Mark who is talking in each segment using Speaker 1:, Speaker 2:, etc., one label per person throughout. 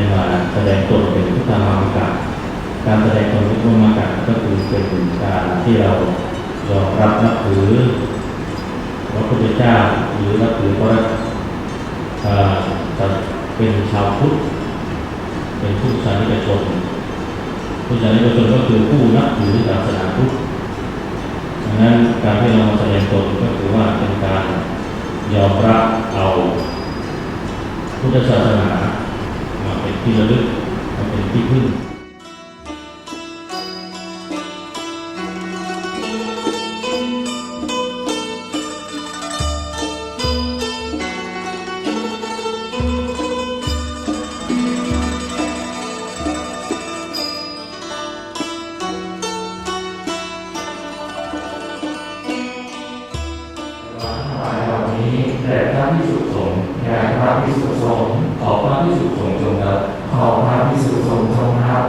Speaker 1: ได้มาแสดงตนเป็นพุทธามากาการแสดงตนเป็นพุทธามากาก็คือเป็นการที่เรายอมรับนับถือพระพุทธเจ้าหรือนับถือพระจะเป็นชาวพุทธเป็นผู้สานิกชนผู้สานิกชนก็คือผู้นับถือศาสนาพุทธดังนั้นการที่เราแสดงตนก็คือว่าเป็นการยอมรับเอาพุทธศาสนา ที่ระลึกมาเป็นที่พึ่ง
Speaker 2: แด่พระพิสุสงฆ์แด่พระพิสุสงฆ์ขอพระพิสุสงฆ์จงรับขอพระพิสุสงฆ์จงรับ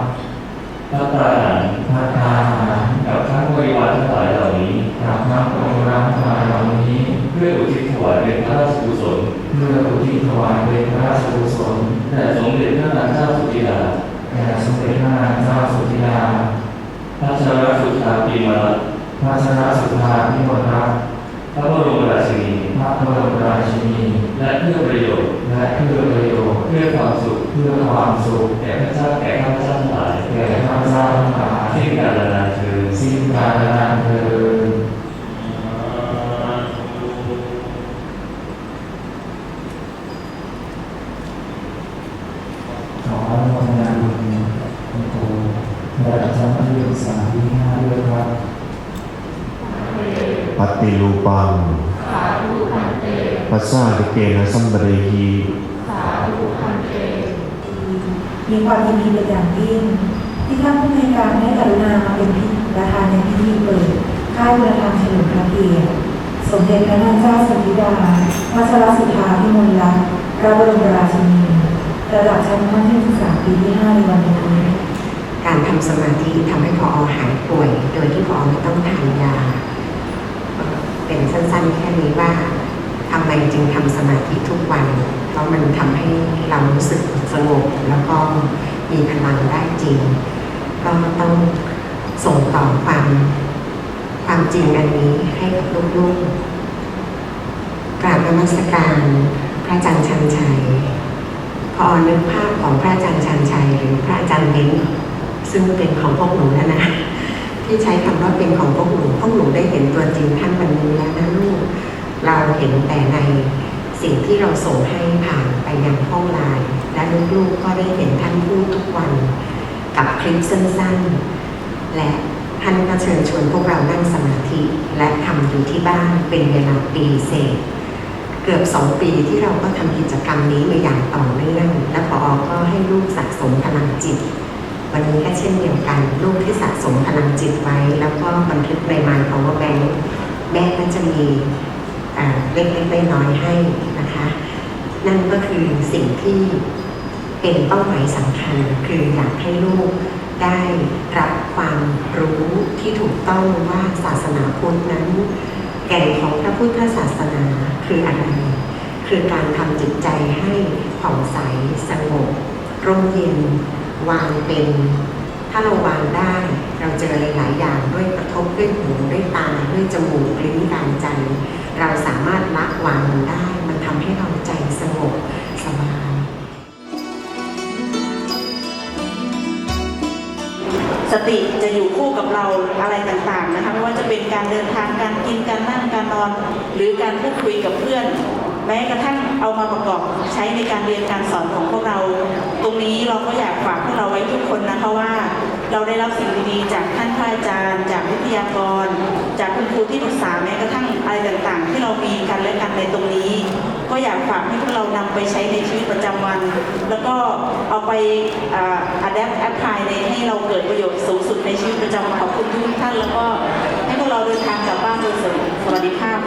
Speaker 2: พระตาหารพระตาหารกับทั้งบริวารทั้งหลายเหล่านี้กับทั้งบริวารทั้งหลายเหล่านี้เพื่ออุทิศถวายเป็นพระราชกุศลเพื่ออุทิศถวายเป็นพระราชกุศลแด่สมเด็จพระนางเจ้าสุธิดาแด่สมเด็จพระนางเจ้าสุธิดาพระชรสุธาปีมาลพระชรสุธาพิมลรัตน์พระบรมราชินี พระบรมราชินี และเพื่อประโยชน์ และเพื่อประโยชน์ เพื่อความสุข เพื่อความสุข แก่พระเจ้าแก่ข้าพเจ้าทั้งหลาย แก่ข้าพเจ้าทั้งหลายสิ้นกาลนานเชิญสิ้นกาลนานเทิน
Speaker 3: ขออนุโมทนาบุญคุณครูระดับชั้นมัธยมศึกษาปีที่ห้าด้วยครับ
Speaker 4: ปฏิรูปังปัสสาติเกนะสัมบเรหี
Speaker 5: มีความยินดีเป็นอย่างยิ่งที่ท่านผู้ในวยการได้กรุณามาเป็นประธานในพิธีเปิดค่ายประธานเฉลิมพระเกียรติสมเด็จพระนางเจ้าสิริดาวัชรสุธาพิมลรัตน์พระบรมราชินีระดับชั้นมัธยมศึกษาปีที่ห้าในวันนี้
Speaker 6: การทำสมาธิทำให้พอหายป่วย โดยที่พอไม่ต้องทานยา เป็นสั้นๆ แค่นี้ว่าทำไมจึงทำสมาธิทุกวัน เพราะมันทำให้เรารู้สึกสงบแล้วก็มีพลังได้จริง ก็ต้องส่งต่อความความจริงอันนี้ให้กับลูกๆกราบนมัสการพระอาจารย์ชันชัย พอนึกภาพของพระอาจารย์ชันชัย หรือพระอาจารย์เบ้นซึ่งเป็นของพวกหนูแล้วนะ ที่ใช้คำว่าเป็นของพวกหนูพวกหนูได้เห็นตัวจริงท่านวันนี้แล้วนะลูกเราเห็นแต่ในสิ่งที่เราส่งให้ผ่านไปยังห้องไลน์และลูกๆก็ได้เห็นท่านพูดทุกวันกับคลิปสั้นๆ และท่านก็เชิญชวนพวกเรานั่งสมาธิ และทำอยู่ที่บ้านเป็นเวลาปีเศษ เกือบสองปีที่เราก็ทำกิจกรรมนี้มาอย่างต่อเนื่อง และพอก็ให้ลูกสะสมพลังจิต วันนี้ก็เช่นเดียวกัน ลูกที่สะสมพลังจิตไว้ แล้วก็บันทึกในมายของว่าแบงค์แม่ก็จะมีเล็กๆน้อยๆให้นะคะ นั่นก็คือสิ่งที่เป็นเป้าหมายสำคัญ คืออยากให้ลูกได้รับความรู้ที่ถูกต้องว่าศาสนาพุทธนั้น แก่นของพระพุทธศาสนาคืออะไร คือการทำจิตใจให้ผ่องใสสงบร่มเย็น วางเป็น ถ้าเราวางได้ เราเจอหลายๆอย่างด้วยกระทบด้วยหูด้วยตาด้วยจมูกลิ้นกายใจ เราสามารถละวางมันได้ มันทำให้เราใจสงบสบาย
Speaker 7: สติจะอยู่คู่กับเราอะไรต่างๆนะคะไม่ว่าจะเป็นการเดินทางการกินการนั่งการนอน หรือการพูดคุยกับเพื่อน แม้กระทั่งเอามาประกอบใช้ในการเรียนการสอนของพวกเรา ตรงนี้เราก็อยากฝากพวกเราไว้ทุกคนนะคะว่าเราได้รับสิ่งดีๆจากท่านพระอาจารย์ จากวิทยากร จากคุณครูที่ปรึกษาแม้กระทั่งอะไรต่างๆ ที่เรามีกันและกันในตรงนี้ ก็อยากฝากให้พวกเรานำไปใช้ในชีวิตประจำวัน แล้วก็เอาไปอัดแอปแอปพลายในให้เราเกิดประโยชน์สูงสุดในชีวิตประจำวันขอบคุณทุกท่าน แล้วก็ให้พวกเราเดินทางกลับบ้านโดยสวัสดิภาพ